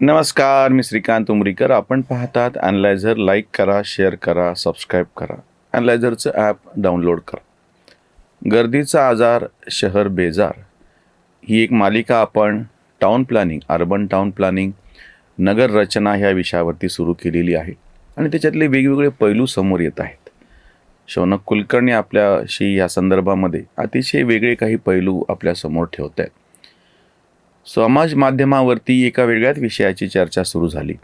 नमस्कार मी श्रीकांत उमरीकर. आपण पाहतात अनलायझर लाईक करा शेअर करा सबस्क्राईब करा. अनलायझरचं ॲप डाउनलोड करा. गर्दीचा आजार शहर बेजार. ही एक मालिका आपण town planning urban town planning नगर रचना ह्या विषयावरती सुरू केलेली आहे. आणि त्याच्यातले वेगवेगळे पैलू समोर येत आहेत. शौनक कुलकर्णी आपल्याशी या संदर्भामध्ये अतिशय वेगळे काही पैलू आपल्यासमोर ठेवत आहेत समाज माध्यमावरती एका वेगळ्याच विषयाची चर्चा सुरू झाली.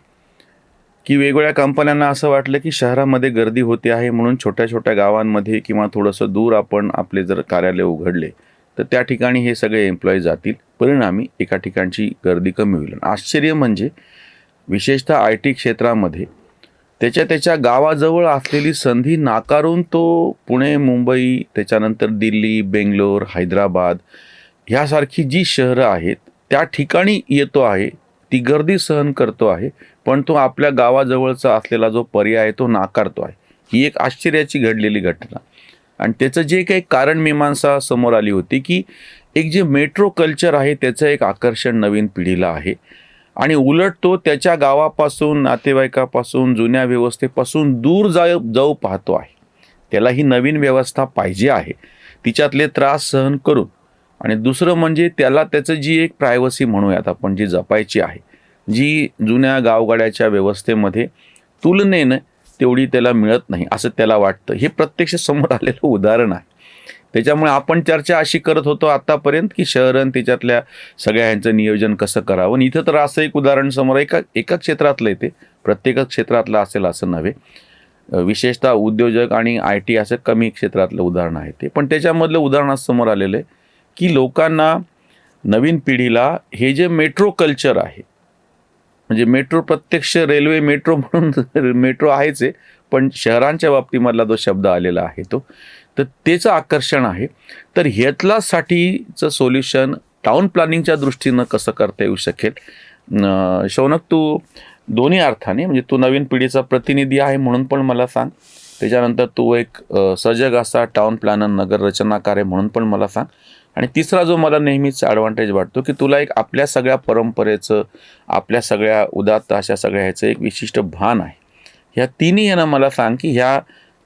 की वेगवेगळ्या कंपन्यांना असं वाटलं की शहरामध्ये गर्दी होते आहे म्हणून छोट्या छोट्या गावांमध्ये किंवा थोडंसं दूर आपण आपले जर कार्यालय उघडले तर त्या ठिकाणी हे सगळे एम्प्लॉई जातील. परिणामी एका ठिकाणची गर्दी कमी होईल. आश्चर्य म्हणजे विशेषतः आय टी क्षेत्रामध्ये त्याच्या त्याच्या गावाजवळ असलेली संधी नाकारून तो पुणे मुंबई त्याच्यानंतर दिल्ली बेंगलोर हैदराबाद ह्यासारखी जी शहरं आहेत त्या ठिकाणी येतो आहे ती गर्दी सहन करतो आहे पण तो आपल्या गावाजवळचा असलेला जो पर्याय आहे तो नाकारतो आहे. ही एक आश्चर्याची घडलेली घटना. आणि त्याचं जे काही कारण मीमांसा समोर आली होती की एक जे मेट्रो कल्चर आहे त्याचं एक आकर्षण नवीन पिढीला आहे. आणि उलट तो त्याच्या गावापासून नातेवाईकापासून जुन्या व्यवस्थेपासून दूर जाय जाऊ पाहतो आहे. त्याला ही नवीन व्यवस्था पाहिजे आहे. तिच्यातले त्रास सहन करून आणि दुसरं म्हणजे त्याला त्याचं जी एक प्रायव्हसी म्हणूयात आपण जी जपायची आहे जी जुन्या गावगाड्याच्या व्यवस्थेमध्ये तुलनेनं तेवढी त्याला मिळत नाही असं त्याला वाटतं. हे प्रत्यक्ष समोर आलेलं उदाहरण आहे. त्याच्यामुळे आपण चर्चा अशी करत होतो आत्तापर्यंत की शहरं त्याच्यातल्या सगळ्या ह्यांचं नियोजन कसं करावं. आणि इथं तर असं एक उदाहरण समोर आहे, एका एका क्षेत्रातलं येते प्रत्येकच क्षेत्रातलं असेल असं नव्हे. विशेषतः उद्योजक आणि आय टी असं कमी क्षेत्रातलं उदाहरण आहे ते. पण त्याच्यामधलं उदाहरण समोर आलेलं आहे. की लोकांना नवीन पिढीला हे जे मेट्रो कल्चर आहे म्हणजे मेट्रो प्रत्यक्ष रेल्वे मेट्रो म्हणून मेट्रो आहेच आहे पण शहरांच्या बाबतीमधला जो शब्द आलेला आहे तो तर त्याचं आकर्षण आहे. तर ह्यातलासाठीचं सोल्युशन टाऊन प्लॅनिंगच्या दृष्टीनं कसं करता येऊ शकेल? शौनक तू दोन्ही अर्थाने म्हणजे तू नवीन पिढीचा प्रतिनिधी आहे म्हणून पण मला सांग. त्याच्यानंतर तू एक सजग असा टाऊन प्लॅनर नगर रचनाकार आहे म्हणून पण मला सांग. आणि तिसरा जो मला नेहमीच ॲडव्हान्टेज वाटतो की तुला एक आपल्या सगळ्या परंपरेचं आपल्या सगळ्या उदात्त अशा सगळ्या ह्याचं एक विशिष्ट भान आहे. ह्या तिन्ही यानं मला सांग की ह्या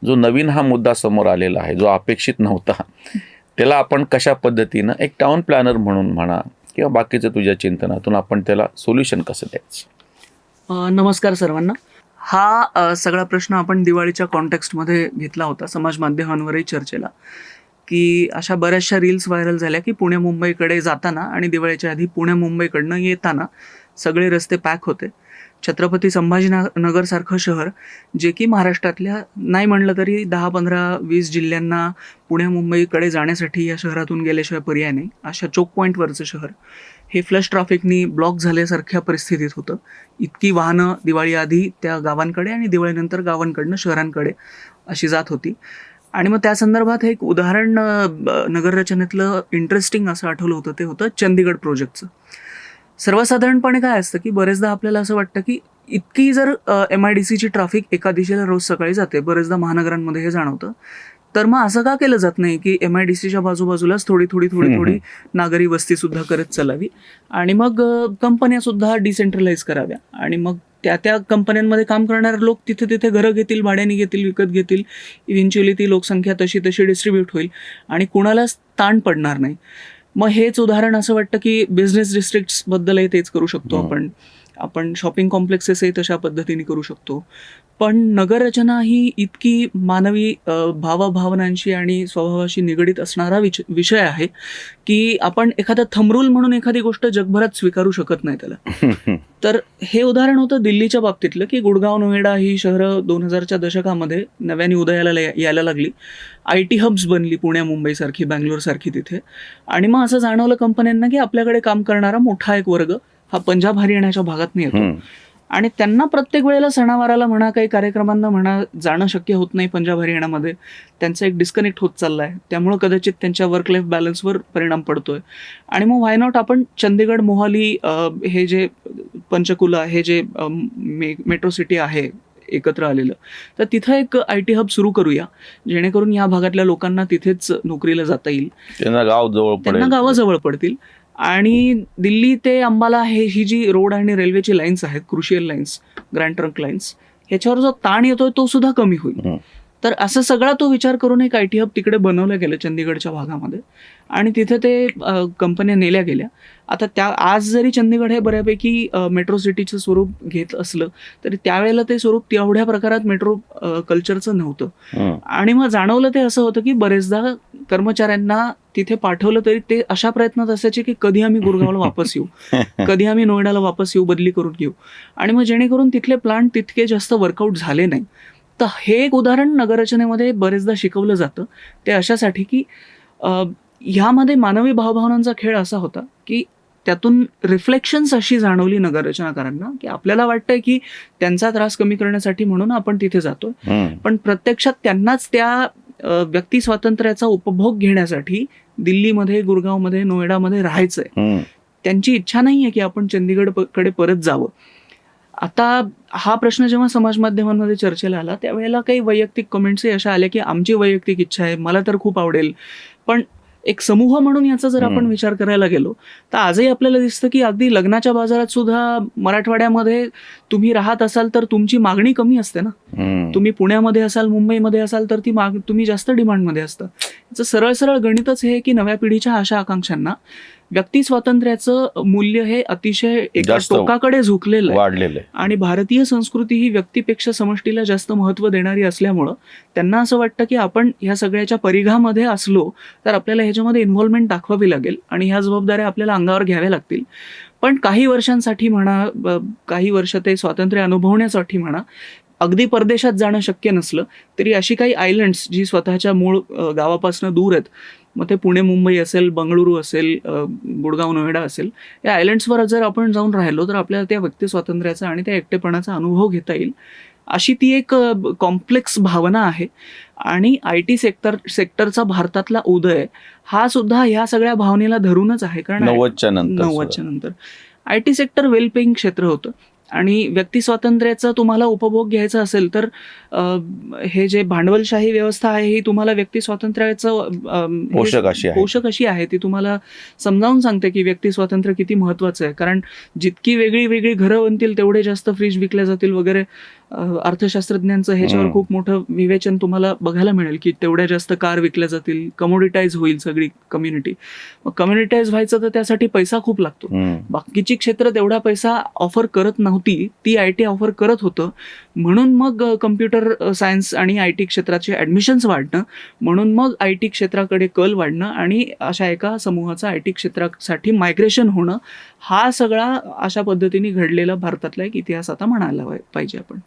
जो नवीन हा मुद्दा समोर आलेला आहे जो अपेक्षित नव्हता त्याला आपण कशा पद्धतीनं एक टाऊन प्लॅनर म्हणून म्हणा किंवा बाकीचं तुझ्या चिंतनातून आपण त्याला सोल्युशन कसं द्यायचं? नमस्कार सर्वांना. हा सगळा प्रश्न आपण दिवाळीच्या कॉन्टेक्स्टमध्ये घेतला होता समाज माध्यमांवरही चर्चेला. की अशा बऱ्याचशा रील्स व्हायरल झाल्या की पुणे मुंबईकडे जाताना आणि दिवाळीच्या आधी पुणे मुंबईकडनं येताना सगळे रस्ते पॅक होते. छत्रपती संभाजीनगरसारखं शहर जे की महाराष्ट्रातल्या नाही म्हणलं तरी दहा पंधरा वीस जिल्ह्यांना पुणे मुंबईकडे जाण्यासाठी या शहरातून गेल्याशिवाय पर्याय नाही. अशा चोक पॉईंटवरचं शहर. हे फ्लश ट्रॅफिकनी ब्लॉक झाल्यासारख्या परिस्थितीत होतं. इतकी वाहनं दिवाळी आधी त्या गावांकडे आणि दिवाळीनंतर गावांकडनं शहरांकडे अशी जात होती. आणि मग त्या संदर्भात एक उदाहरण नगररचनेतलं इंटरेस्टिंग असं आठवलं होतं ते होतं चंदीगड प्रोजेक्टचं सर्वसाधारणपणे काय असतं की बरेचदा आपल्याला असं वाटतं की इतकी जर एम आय डी सीची ट्रॅफिक एका दिशेला रोज सकाळी जाते बरेचदा महानगरांमध्ये हे जाणवतं. तर मग असं का केलं जात नाही की एम आय डी सीच्या बाजूबाजूलाच थोडी थोडी थोडी थोडी नागरी वस्ती सुद्धा करत चालावी. आणि मग कंपन्या सुद्धा डिसेंट्रलाइज कराव्या. आणि मग त्या त्या कंपन्यांमध्ये काम करणारे लोक तिथे तिथे घरं घेतील भाड्याने घेतील विकत घेतील. इव्हेंच्युअली ती लोकसंख्या तशी तशी डिस्ट्रीब्यूट होईल. आणि कुणालाच ताण पडणार नाही. मग हेच उदाहरण असं वाटतं की बिझनेस डिस्ट्रिक्ट्सबद्दलही तेच करू शकतो हं. आपण. आपण शॉपिंग कॉम्प्लेक्सेसही तशा पद्धतीने करू शकतो. पण नगररचना ही इतकी मानवी भावभावनांशी आणि स्वभावाशी निगडीत असणारा विच विषय आहे की आपण एखादा थमरूल म्हणून एखादी गोष्ट जगभरात स्वीकारू शकत नाही त्याला. तर हे उदाहरण होतं दिल्लीच्या बाबतीतलं की गुडगाव नोएडा ही शहरं दोन हजारच्या दशकामध्ये नव्याने उदयाला यायला लागली. आय टी हब्स बनली पुण्या मुंबईसारखी बँगलोरसारखी तिथे. आणि मग असं जाणवलं कंपन्यांना की आपल्याकडे काम करणारा मोठा एक वर्ग हा पंजाब हरियाणाच्या भागात येतो. हम्म. आणि त्यांना प्रत्येक वेळेला सणावाराला म्हणा काही कार्यक्रमांना म्हणा जाणं शक्य होत नाही पंजाब हरियाणामध्ये. त्यांचा एक डिस्कनेक्ट होत चालला आहे त्यामुळं कदाचित त्यांच्या वर्क लाईफ बॅलन्सवर परिणाम पडतोय. आणि मग व्हाय नॉट आपण चंदीगड मोहाली हे जे पंचकुला हे जे मे मेट्रो सिटी आहे एकत्र आलेलं. तर तिथं एक आय टी हब सुरू करूया. जेणेकरून या भागातल्या लोकांना तिथेच नोकरीला जाता येईल. त्यांना गाव जवळ त्यांना पडेल. गावं जवळ पडतील. आणि दिल्ली ते अंबाला हे ही जी रोड आणि रेल्वेची लाईन्स आहेत crucial lines grand trunk lines ह्याच्यावर जो ताण येतोय तो सुद्धा कमी होईल. तर असं सगळा तो विचार करून एक आय टी हब तिकडे बनवलं गेलं चंदीगडच्या भागामध्ये आणि तिथे ते कंपन्या नेल्या गेल्या आता त्या आज जरी चंदीगड हे बऱ्यापैकी मेट्रो सिटीचं स्वरूप घेत असलं तरी त्यावेळेला ते स्वरूप तेवढ्या प्रकारात मेट्रो कल्चरचं नव्हतं. आणि मग जाणवलं ते असं होतं की बरेचदा कर्मचाऱ्यांना तिथे पाठवलं तरी ते अशा प्रयत्नात असायचे की कधी आम्ही गुरगावला वापस येऊ. कधी आम्ही नोएडाला वापस येऊ बदली करून घेऊ. आणि मग जेणेकरून तिथले प्लांट तितके जास्त वर्कआउट झाले नाही. तर हे एक उदाहरण नगररचनेमध्ये बरेचदा शिकवलं जातं. ते अशासाठी की ह्यामध्ये मानवी भावभावनांचा खेळ असा होता की त्यातून रिफ्लेक्शन्स अशी जाणवली नगररचनाकारांना की आपल्याला वाटतंय की त्यांचा त्रास कमी करण्यासाठी म्हणून आपण तिथे जातोय. पण प्रत्यक्षात त्यांनाच त्या व्यक्ती स्वातंत्र्याचा उपभोग घेण्यासाठी दिल्लीमध्ये गुरगावमध्ये नोएडामध्ये राहायचंय. त्यांची इच्छा नाही आहे की आपण चंदीगडकडे परत जावं. आता हा प्रश्न जेव्हा समाज माध्यमांमध्ये चर्चेला आला त्यावेळेला काही वैयक्तिक कमेंट्सही अशा आल्या की आमची वैयक्तिक इच्छा आहे मला तर खूप आवडेल. पण एक समूह म्हणून याचा जर आपण. विचार करायला गेलो तर आजही आपल्याला दिसतं की अगदी लग्नाच्या बाजारात सुद्धा मराठवाड्यामध्ये तुम्ही राहत असाल तर तुमची मागणी कमी असते ना. तुम्ही पुण्यामध्ये असाल मुंबईमध्ये असाल तर ती माग तुम्ही जास्त डिमांडमध्ये असतं याचं सरळ सरळ गणितच हे की नव्या पिढीच्या आशा आकांक्षांना व्यक्ती स्वातंत्र्याचं मूल्य हे अतिशय एका टोकाकडे झुकलेलं आहे. वाढलेलं आहे. आणि भारतीय संस्कृती ही व्यक्तीपेक्षा समष्टीला जास्त महत्त्व देणारी असल्यामुळं त्यांना असं वाटतं की आपण ह्या सगळ्याच्या परिघामध्ये असलो तर आपल्याला ह्याच्यामध्ये इन्व्हॉल्वमेंट दाखवावी लागेल आणि ह्या जबाबदाऱ्या आपल्याला अंगावर घ्याव्या लागतील. पण काही वर्षांसाठी म्हणा काही वर्ष ते स्वातंत्र्य अनुभवण्यासाठी म्हणा अगदी परदेशात जाणं शक्य नसलं तरी अशी काही आयलंड्स जी स्वतःच्या मूळ गावापासून दूर आहेत मग ते पुणे मुंबई असेल बंगळुरू असेल गुडगाव नोएडा असेल या आयलंड्सवर जर आपण जाऊन राहिलो तर आपल्याला त्या व्यक्ती स्वातंत्र्याचा आणि त्या एकटेपणाचा अनुभव घेता येईल. अशी ती एक कॉम्प्लेक्स भावना आहे. आणि आय टी सेक्टर सेक्टरचा भारतातला उदय हा सुद्धा ह्या सगळ्या भावनेला धरूनच आहे. कारण नव्वदच्या नंतर नव्वदच्या नंतर. I T sector well paying क्षेत्र होतं. आणि व्यक्ती स्वातंत्र्याचा तुम्हाला उपभोग घ्यायचा असेल तर हे जे भांडवलशाही व्यवस्था आहे ही तुम्हाला व्यक्ती स्वातंत्र्याचं पोषक अशी आहे. पोषक अशी आहे ती तुम्हाला समजावून सांगते की व्यक्ती स्वातंत्र्य किती महत्वाचं आहे कारण जितकी वेगळी वेगळी घरं बनतील तेवढे जास्त फ्रीज विकल्या जातील वगैरे अर्थशास्त्रज्ञांचं ह्याच्यावर. खूप मोठं विवेचन तुम्हाला बघायला मिळेल की तेवढ्या जास्त कार विकल्या जातील कमोडिटाईज होईल सगळी कम्युनिटी मग कम्युनिटाईज व्हायचं तर त्यासाठी पैसा खूप लागतो. बाकीची क्षेत्र तेवढा पैसा ऑफर करत नव्हती ती आय टी ऑफर करत होतं. म्हणून मग कम्प्युटर सायन्स आणि आय टी क्षेत्राचे ॲडमिशन्स वाढणं म्हणून मग आय टी क्षेत्राकडे कल वाढणं आणि अशा एका समूहाचं आय टी क्षेत्रासाठी मायग्रेशन होणं हा सगळा अशा पद्धतीने घडलेला भारतातला एक इतिहास आता म्हणायला पाहिजे आपण.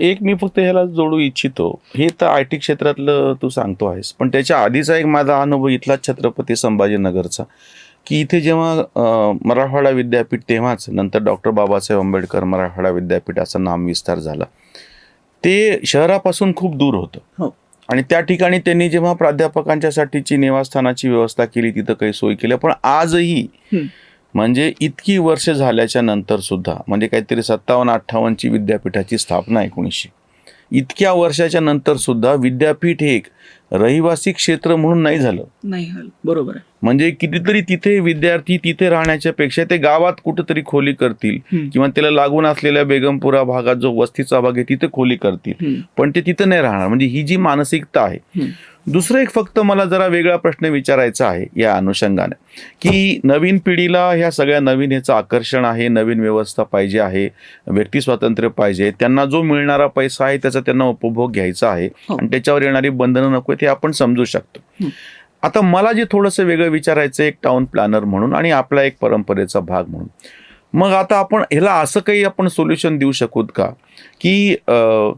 एक मी फक्त ह्याला जोडू इच्छितो. हे तर आय टी क्षेत्रातलं तू सांगतो आहेस. पण त्याच्या आधीचा एक माझा अनुभव इथला छत्रपती संभाजीनगरचा. की इथे जेव्हा मराठवाडा विद्यापीठ तेव्हाच नंतर डॉक्टर बाबासाहेब आंबेडकर मराठवाडा विद्यापीठ असा नामविस्तार झाला ते शहरापासून खूप दूर होतं हो. आणि त्या ठिकाणी त्यांनी जेव्हा प्राध्यापकांच्यासाठीची निवासस्थानाची व्यवस्था केली तिथं काही सोय केल्या पण आजही. म्हणजे इतकी वर्ष झाल्याच्यानंतर सुद्धा म्हणजे काहीतरी सत्तावन्न अठ्ठावन्नची विद्यापीठाची स्थापना एकोणीसशे इतक्या वर्षाच्या नंतर सुद्धा विद्यापीठ हे एक रहिवासी क्षेत्र म्हणून नाही झालं नाही बरोबर आहे म्हणजे कितीतरी तिथे विद्यार्थी तिथे राहण्याच्या पेक्षा ते गावात कुठेतरी खोली करतील. किंवा त्याला लागून असलेल्या बेगमपुरा भागात जो वस्तीचा भाग आहे तिथे खोली करतील. पण ते तिथं नाही राहणार म्हणजे ही जी मानसिकता आहे. दुसरं एक फक्त मला जरा वेगळा प्रश्न विचारायचा आहे या अनुषंगाने की नवीन पिढीला ह्या सगळ्या नवीन ह्याचं आकर्षण आहे नवीन व्यवस्था पाहिजे आहे व्यक्ती स्वातंत्र्य पाहिजे त्यांना जो मिळणारा पैसा आहे त्याचा त्यांना उपभोग घ्यायचा आहे हो. आणि त्याच्यावर येणारी बंधनं नको ते आपण समजू शकतो. आता मला जे थोडंसं वेगळं विचारायचं एक टाउन प्लॅनर म्हणून आणि आपला एक परंपरेचा भाग म्हणून मग आता आपण ह्याला असं काही आपण सोल्युशन देऊ शकूत का की अं,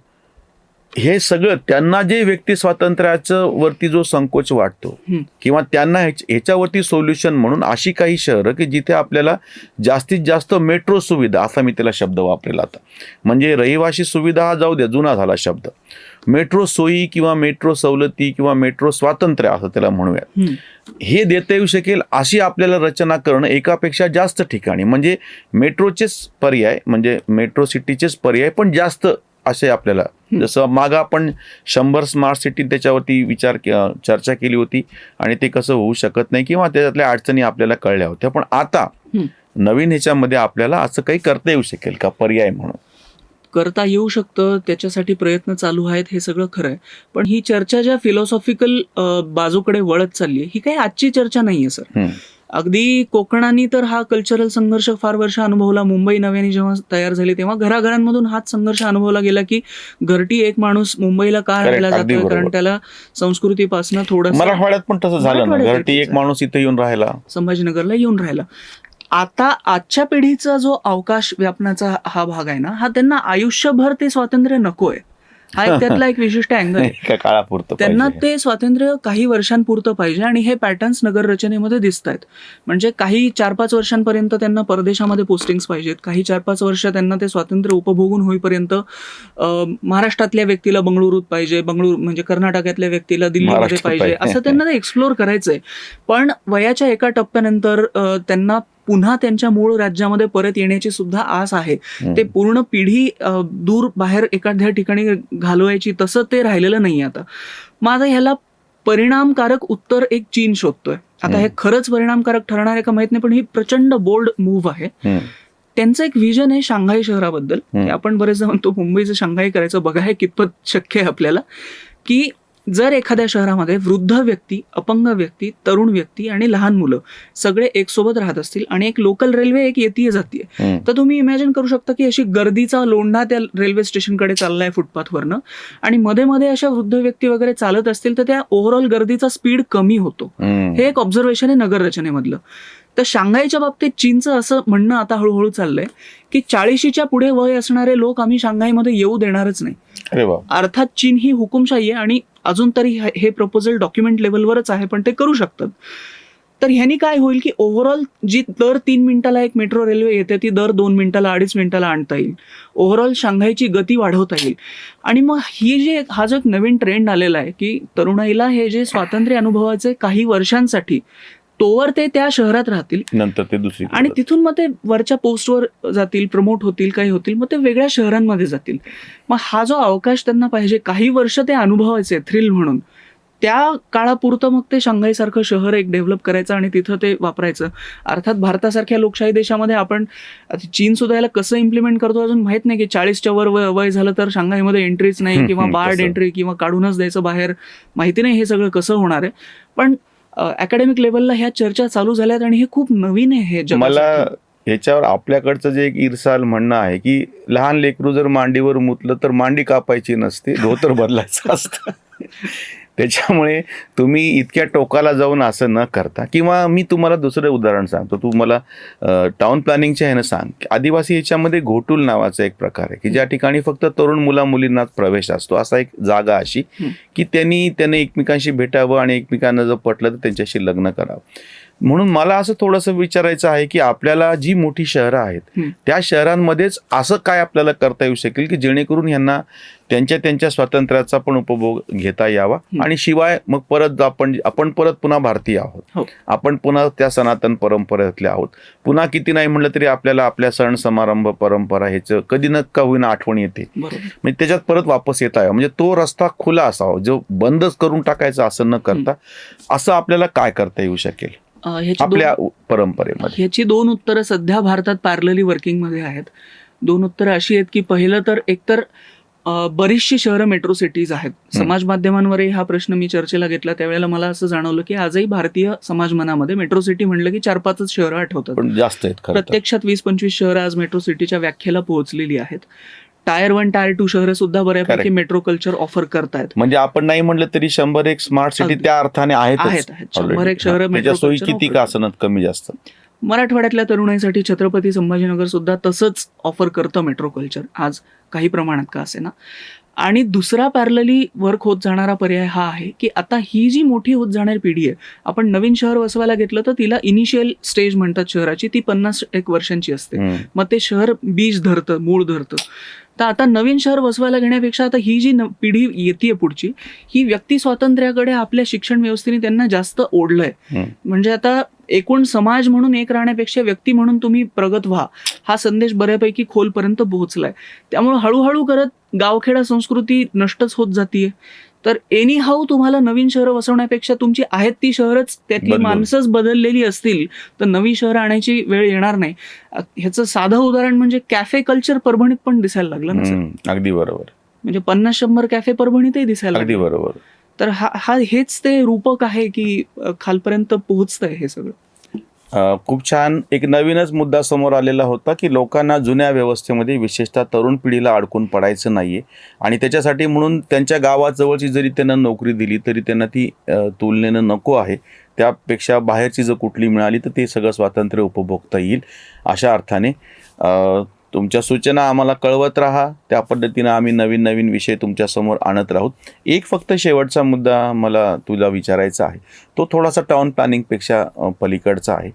हे सगळं त्यांना जे व्यक्ती स्वातंत्र्याचं वरती जो संकोच वाटतो. किंवा त्यांना ह्याच- ह्याच्यावरती सोल्युशन म्हणून अशी काही शहरं की जिथे आपल्याला जास्तीत जास्त मेट्रो सुविधा असा मी त्याला शब्द वापरेल आता म्हणजे रहिवाशी सुविधा हा जाऊ द्या जुना झाला शब्द मेट्रो सोयी किंवा मेट्रो सवलती किंवा मेट्रो स्वातंत्र्य असं त्याला म्हणूयात. हे देता येऊ शकेल अशी आपल्याला रचना करणं एकापेक्षा जास्त ठिकाणी म्हणजे मेट्रोचेच पर्याय म्हणजे मेट्रो सिटीचेच पर्याय पण जास्त असे आपल्याला. जसं मागं आपण शंभर स्मार्ट सिटी त्याच्यावरती विचार चर्चा केली होती आणि ते कसं होऊ शकत नाही किंवा त्याच्यातल्या अडचणी आपल्याला कळल्या होत्या. पण आता. नवीन ह्याच्यामध्ये आपल्याला असं काही करता येऊ शकेल का? पर्याय म्हणून. करता येऊ शकतं त्याच्यासाठी प्रयत्न चालू आहेत हे सगळं खरं आहे. पण ही चर्चा ज्या फिलॉसॉफिकल बाजूकडे वळत चालली आहे ही काही आजची चर्चा नाहीये सर. हं. अगदी कोकणाने तर हा कल्चरल संघर्ष फार वर्ष अनुभवला. मुंबई नव्याने जेव्हा तयार झाली तेव्हा घराघरांमधून हाच संघर्ष अनुभवला गेला की घरटी एक माणूस मुंबईला का अगदी जातोय? कारण. त्याला संस्कृतीपासून थोडं मराठवाड्यात पण तसं झालं घरटी एक. माणूस इथे येऊन राहिला. संभाजीनगरला येऊन राहिला. आता आजच्या पिढीचा जो अवकाश व्यापण्याचा हा भाग आहे ना हा त्यांना आयुष्यभर ते स्वातंत्र्य नकोय. हा एक त्यातला एक विशिष्ट अँगल आहे काळापुरतं त्यांना. ते स्वातंत्र्य काही वर्षांपुरतं पाहिजे आणि हे पॅटर्न्स नगर रचनेमध्ये दिसत आहेत म्हणजे काही चार पाच वर्षांपर्यंत त्यांना परदेशामध्ये पोस्टिंग्स पाहिजेत काही चार पाच वर्ष त्यांना ते स्वातंत्र्य उपभोगून होईपर्यंत महाराष्ट्रातल्या व्यक्तीला बंगळुरूत पाहिजे बंगळूर म्हणजे कर्नाटकातल्या व्यक्तीला दिल्लीमध्ये पाहिजे. असं त्यांना ते एक्सप्लोर करायचंय पण वयाच्या एका टप्प्यानंतर त्यांना पुन्हा त्यांच्या मूळ राज्यामध्ये परत येण्याची सुद्धा आस आहे. ते पूर्ण पिढी दूर बाहेर एखाद्या ठिकाणी घालवायची तसं ते राहिलेलं नाही आता. आता ह्याला परिणामकारक उत्तर एक चीन शोधतोय. आता हे. खरंच परिणामकारक ठरणार आहे का माहीत नाही पण ही प्रचंड बोल्ड मूव्ह आहे. त्यांचं एक विजन आहे शांघाई शहराबद्दल. आपण बरेचदा म्हणतो मुंबईचं शांघाई करायचं बघा हे कितपत शक्य आहे आपल्याला. की जर एखाद्या शहरामध्ये वृद्ध व्यक्ती अपंग व्यक्ती तरुण व्यक्ती आणि लहान मुलं सगळे एक सोबत राहत असतील आणि एक लोकल रेल्वे एक येतीये जातीये हं. तर तुम्ही इमॅजिन करू शकता की अशी गर्दीचा लोंढा त्या रेल्वे स्टेशनकडे चाललाय फुटपाथवरनं. आणि मध्ये मध्ये अशा वृद्ध व्यक्ती वगैरे चालत असतील तर त्या ओव्हरऑल गर्दीचा स्पीड कमी होतो. हं. एक ऑब्झर्वेशन आहे नगर रचनेमधलं. तर शांघाईच्या बाबतीत चीनचं असं म्हणणं आता हळूहळू चाललंय की चाळीशीच्या पुढे वय असणारे लोक आम्ही शांघाईमध्ये येऊ देणारच नाही. अर्थात चीन ही हुकुमशाही आहे आणि अजून तरी हे- प्रपोजल डॉक्युमेंट लेवलवरच आहे पण ते करू शकतात. तर ह्यानी काय होईल की ओव्हरऑल जी दर तीन मिनिटाला एक मेट्रो रेल्वे येते ती दर दोन मिनिटाला अडीच मिनिटाला आणता येईल. ओव्हरऑल शांघाईची गती वाढवता येईल. आणि मग ही जे हा जो एक नवीन ट्रेंड आलेला आहे की तरुणाईला हे जे स्वातंत्र्य अनुभवाचे काही वर्षांसाठी तोवर ते त्या शहरात राहतील. नंतर ते दुसरी आणि तिथून मग ते वरच्या पोस्टवर जातील प्रमोट होतील काही होतील मग ते वेगळ्या शहरांमध्ये जातील. मग हा जो अवकाश त्यांना पाहिजे काही वर्ष ते अनुभवायचे थ्रिल म्हणून. त्या काळापुरतं मग ते शांघाईसारखं शहर एक डेव्हलप करायचं आणि तिथं ते वापरायचं. अर्थात भारतासारख्या लोकशाही देशामध्ये आपण चीन सुद्धा याला कसं इम्प्लिमेंट करतो अजून माहीत नाही की चाळीसच्या वर वय वय झालं तर शांघाईमध्ये एंट्रीच नाही किंवा बार्ड? एंट्री किंवा काढूनच द्यायचं बाहेर. माहिती नाही हे सगळं कसं होणार आहे. पण अकॅडमिक लेवलला ह्या चर्चा चालू झाल्यात आणि हे खूप नवीन आहे हे मला. ह्याच्यावर आपल्याकडचं जे एक इरसाल म्हणणं आहे की लहान लेकरू जर मांडीवर मुतलं तर मांडी कापायची नसते धोतर बदलायचं असतं त्याच्यामुळे तुम्ही इतक्या टोकाला जाऊन असं न करता किंवा मी तुम्हाला दुसरं उदाहरण सांगतो. तू मला टाउन प्लॅनिंगच्या ह्यानं सांग. की आदिवासी याच्यामध्ये घोटूल नावाचा एक प्रकार आहे की ज्या ठिकाणी फक्त तरुण मुला मुलींना प्रवेश असतो. असा एक जागा अशी. की त्यांनी त्याने एकमेकांशी भेटावं आणि एकमेकांना जर पटलं तर त्यांच्याशी लग्न करावं. म्हणून मला असं थोडंसं विचारायचं आहे की आपल्याला जी मोठी शहरं आहेत. त्या शहरांमध्येच असं काय आपल्याला करता येऊ शकेल की जेणेकरून ह्यांना त्यांच्या त्यांच्या स्वातंत्र्याचा पण उपभोग घेता यावा. आणि शिवाय मग परत आपण आपण परत पुन्हा भारतीय आहोत. हो. आपण पुन्हा त्या सनातन परंपरेतले आहोत. पुन्हा किती नाही म्हणलं तरी आपल्याला आपल्या सण समारंभ परंपरा ह्याचं कधी न का होईना आठवण येते. म्हणजे त्याच्यात परत वापस येता यावं. म्हणजे तो रस्ता खुला असावा. जो बंदच करून टाकायचा असं न करता असं आपल्याला काय करता येऊ शकेल? आपल्या परंपरेमध्ये. ह्याची दोन उत्तरं सध्या भारतात पॅरलली वर्किंगमध्ये आहेत. दोन उत्तरं अशी आहेत की पहिलं तर एकतर बरीचशी शहरं मेट्रो सिटीज आहेत. समाज माध्यमांवरही हा प्रश्न मी चर्चेला घेतला. त्यावेळेला मला असं जाणवलं की आजही भारतीय समाज मनामध्ये मेट्रो सिटी म्हणलं की चार पाचच शहरं आठवतात. पण जास्त. प्रत्यक्षात वीस पंचवीस शहरं आज मेट्रो सिटीच्या व्याख्येला पोहोचलेली आहेत. टायर वन टायर टू शहरं सुद्धा बऱ्यापैकी. मेट्रो कल्चर ऑफर करतायत. म्हणजे आपण नाही म्हणलं तरी शंभर एक स्मार्ट सिटी. त्या अर्थाने आहेत. शंभर एक शहरं सोयी किती का कमी जास्त? मराठवाड्यातल्या तरुणाईसाठी छत्रपती संभाजीनगर सुद्धा तसंच ऑफर करतं मेट्रो कल्चर आज काही प्रमाणात का असे ना आणि दुसरा पॅरलली वर्क होत जाणारा पर्याय हा आहे की आता ही जी मोठी होत जाणारी पिढी आहे आपण नवीन शहर वसवायला घेतलं तर तिला इनिशियल स्टेज म्हणतात शहराची ती पन्नास एक वर्षांची असते. मग ते शहर बीज धरतं मूळ धरतं. तर आता नवीन शहर वसवायला घेण्यापेक्षा आता ही जी न- पिढी येते पुढची ही व्यक्ती स्वातंत्र्याकडे आपल्या शिक्षण व्यवस्थेने त्यांना जास्त ओढलंय. म्हणजे आता एकूण समाज म्हणून एक राहण्यापेक्षा व्यक्ती म्हणून तुम्ही प्रगत व्हा हा संदेश बऱ्यापैकी खोलपर्यंत पोहोचलाय. त्यामुळे हळूहळू करत गावखेडा संस्कृती नष्टच होत जातीये. तर एनी हाऊ तुम्हाला नवीन शहरं वसवण्यापेक्षा तुमची आहेत ती शहरच त्यातली. माणसंच बदललेली असतील तर नवी शहरं आणायची वेळ येणार नाही. ह्याचं साधं उदाहरण म्हणजे कॅफे कल्चर परभणीत पण दिसायला लागलं ना अगदी बरोबर. म्हणजे पन्नास शंभर कॅफे परभणीतही दिसायला अगदी लागले. बरोबर. तर हा हा हेच ते रूपक आहे की खालपर्यंत पोहोचतंय हे सगळं. खूप छान एक नवीनच मुद्दा समोर आलेला होता की लोकांना जुन्या व्यवस्थेमध्ये विशेषतः तरुण पिढीला अडकून पडायचं नाही आहे आणि त्याच्यासाठी म्हणून त्यांच्या गावाजवळची जरी त्यांना नोकरी दिली तरी त्यांना ती तुलनेनं नको आहे. त्यापेक्षा बाहेरची जर कुठली मिळाली तर ते सगळं स्वातंत्र्य उपभोगता येईल अशा अर्थाने तुमच्या सूचना आम्हाला कळवत राहा. त्या पद्धतीनं आम्ही नवीन नवीन विषय तुमच्यासमोर आणत राहू. एक फक्त शेवटचा मुद्दा मला तुला विचारायचा आहे. तो थोडासा टाउन प्लॅनिंगपेक्षा पलीकडचा आहे.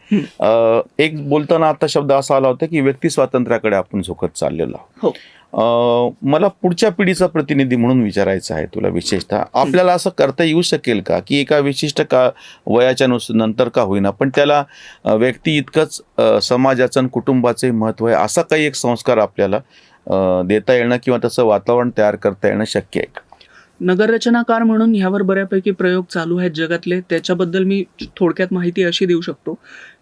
एक बोलताना आता शब्द असा आला होता की व्यक्ती स्वातंत्र्याकडे आपण झोकत चाललेलो आहोत. हो. मला पुढच्या पिढीचा प्रतिनिधी म्हणून विचारायचं आहे तुला विशेषतः. आपल्याला असं करता येऊ शकेल का की एका विशिष्ट का वयाच्या नुस नंतर का होईना पण त्याला व्यक्ती इतकंच समाजाचं आणि कुटुंबाचे महत्त्व आहे असा काही एक संस्कार आपल्याला देता येणं किंवा तसं वातावरण तयार करता येणं शक्य आहे का? नगररचनाकार म्हणून ह्यावर बऱ्यापैकी प्रयोग चालू आहेत जगातले. त्याच्याबद्दल मी थोडक्यात माहिती अशी देऊ शकतो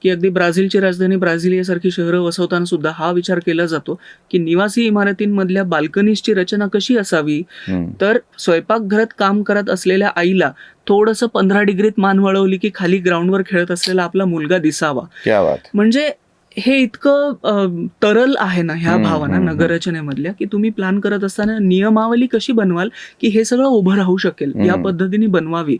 की अगदी ब्राझीलची राजधानी ब्राझिलियासारखी शहरं वसवताना सुद्धा हा विचार केला जातो की निवासी इमारतींमधल्या बाल्कनीजची रचना कशी असावी. तर स्वयंपाकघरात काम करत असलेल्या आईला थोडंसं पंधरा डिग्रीत मान वळवली की खाली ग्राउंडवर खेळत असलेला आपला मुलगा दिसावा. म्हणजे हे इतकं तरल आहे ना ह्या भावना नगररचनेमधल्या की तुम्ही प्लॅन करत असताना नियमावली कशी बनवाल की हे सगळं उभं राहू शकेल या. पद्धतीने बनवावी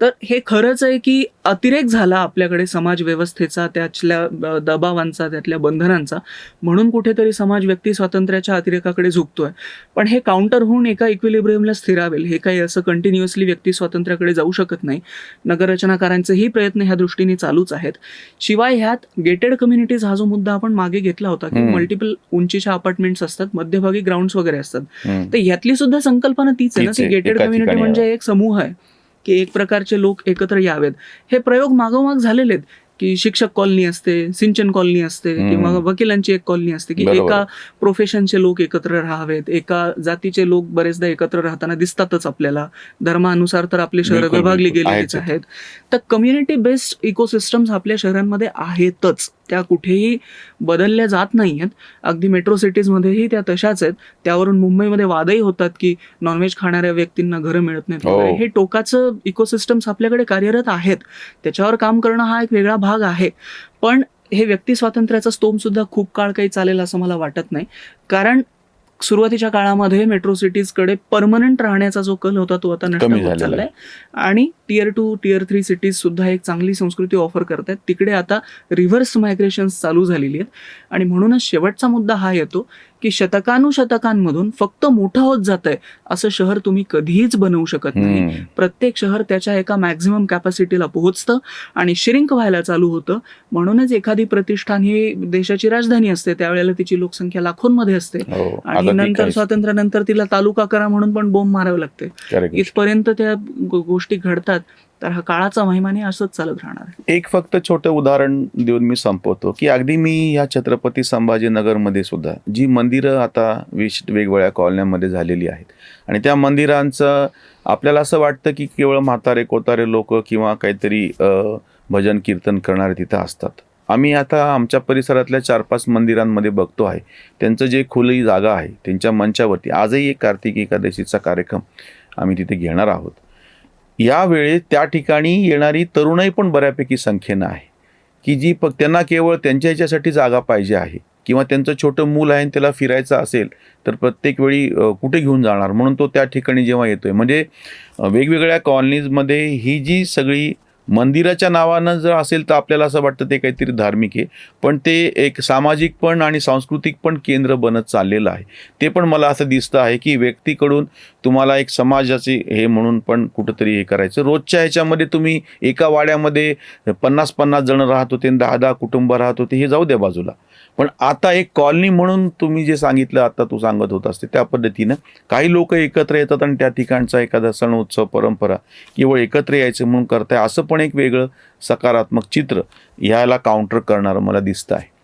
तर हे खरंच आहे की अतिरेक झाला आपल्याकडे समाज व्यवस्थेचा त्यातल्या दबावांचा त्यातल्या बंधनांचा. म्हणून कुठेतरी समाज व्यक्ती स्वातंत्र्याच्या अतिरेकाकडे झुकतोय. पण हे काउंटर होऊन एका इक्विलिब्रियमला स्थिरावेल. हे काही असं कंटिन्युअसली व्यक्ती स्वातंत्र्याकडे जाऊ शकत नाही. नगररचनाकारांचेही प्रयत्न ह्या दृष्टीने चालूच आहेत. शिवाय ह्यात गेटेड कम्युनिटीज हा जो मुद्दा आपण मागे घेतला होता की. मल्टिपल उंचीच्या अपार्टमेंट्स असतात मध्यभागी ग्राउंड्स वगैरे असतात. तर ह्यातली सुद्धा संकल्पना तीच आहे ना की. गेटेड कम्युनिटी म्हणजे एक समूह आहे. की एक प्रकारचे लोक एकत्र यावेत हे प्रयोग मागोमाग झालेले आहेत की शिक्षक कॉलनी असते सिंचन कॉलनी असते. किंवा वकिलांची एक कॉलनी असते की. एका प्रोफेशनचे लोक एकत्र राहावेत एका जातीचे लोक बरेचदा एकत्र राहताना दिसतातच आपल्याला धर्मानुसार तर आपले शहर विभागली. गेलेलीच आहेत तर कम्युनिटी बेस्ड इकोसिस्टम्स आपल्या शहरांमध्ये आहेतच त्या कुठेही बदलल्या जात नाही आहेत अगदी मेट्रो सिटीजमध्येही त्या तशाच आहेत. त्यावरून मुंबईमध्ये वादही होतात की नॉनव्हेज खाणाऱ्या व्यक्तींना घरं मिळत नाहीत हो. वगैरे. हे. टोकाचं इकोसिस्टम्स आपल्याकडे कार्यरत आहेत. त्याच्यावर काम करणं हा एक वेगळा भाग आहे. पण हे व्यक्ती स्वातंत्र्याचा स्तोम सुद्धा खूप काळ काही चालेल असं मला वाटत नाही. कारण सुरुवातीच्या काळामध्ये मेट्रो सिटीजकडे परमनंट राहण्याचा जो कल होता तो आता नष्ट होत चाललाय. आणि tier two tier three cities सुद्धा एक चांगली संस्कृती ऑफर करतात तिकडे आता रिव्हर्स मायग्रेशन चालू झालेली आहेत. आणि म्हणूनच शेवटचा मुद्दा हा येतो की शतकानुशतकांमधून फक्त मोठं होत जात आहे असं शहर तुम्ही कधीच बनवू शकत नाही. प्रत्येक शहर त्याच्या एका मॅक्झिमम कॅपॅसिटीला पोहोचतं आणि श्रिंक व्हायला चालू होतं. म्हणूनच एखादी प्रतिष्ठान ही देशाची राजधानी असते त्यावेळेला तिची लोकसंख्या लाखोंमध्ये असते. हो आणि नंतर स्वातंत्र्यानंतर तिला तालुका करा म्हणून पण बोंब मारावे लागते. इथपर्यंत त्या गोष्टी घडतात. तर हा काळाचा महिमाने असंच चालत राहणार एक फक्त छोटं उदाहरण देऊन मी संपवतो की अगदी मी या छत्रपती संभाजीनगरमध्ये सुद्धा जी मंदिरं आता विश वेगवेगळ्या कॉलन्यांमध्ये झालेली आहेत आणि त्या मंदिरांचं आपल्याला असं वाटतं की केवळ म्हातारे कोतारे लोक किंवा काहीतरी भजन कीर्तन करणारे तिथं असतात. आम्ही आता आमच्या परिसरातल्या चार पाच मंदिरांमध्ये बघतो आहे. त्यांचं जे खुली जागा आहे त्यांच्या मंचावरती आजही एक कार्तिक एकादशीचा कार्यक्रम आम्ही तिथे घेणार आहोत. यावेळी त्या ठिकाणी येणारी तरुणाई पण बऱ्यापैकी संख्येनं आहे. की जी प त्यांना केवळ त्यांच्या ह्याच्यासाठी जागा पाहिजे आहे. किंवा त्यांचं छोटं मूल आहे आणि त्याला फिरायचं असेल तर प्रत्येक वेळी कुठे घेऊन जाणार? म्हणून तो त्या ठिकाणी जेव्हा येतोय. म्हणजे वेगवेगळ्या कॉलनीजमध्ये ही जी सगळी मंदिराच्या नावानं जर असेल तर आपल्याला असं वाटतं ते काहीतरी धार्मिक आहे. पण ते एक सामाजिक पण आणि सांस्कृतिक पण केंद्र बनत चाललेलं आहे. ते पण मला असं दिसतं आहे की व्यक्तीकडून तुम्हाला एक समाजाचे हे म्हणून पण कुठंतरी हे करायचं. रोजच्या ह्याच्यामध्ये तुम्ही एका वाड्यामध्ये पन्नास पन्नास जण राहत होते आणि दहा दहा कुटुंब राहत होते हे जाऊ द्या बाजूला. पण आता एक कॉलनी म्हणून तुम्ही जे सांगितलं आता तू सांगत होत असते त्या पद्धतीनं काही लोक एकत्र येतात आणि त्या ठिकाणचा एखादा सण उत्सव परंपरा केवळ एकत्र यायचं म्हणून करताय असं पण एक वेगळं सकारात्मक चित्र ह्याला काउंटर करणारं मला दिसतं आहे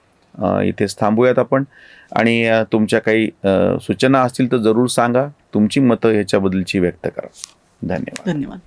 इथेच थांबूयात आपण. आणि तुमच्या काही सूचना असतील तर जरूर सांगा. तुमची मतं ह्याच्याबद्दलची व्यक्त करा. धन्यवाद. धन्यवाद.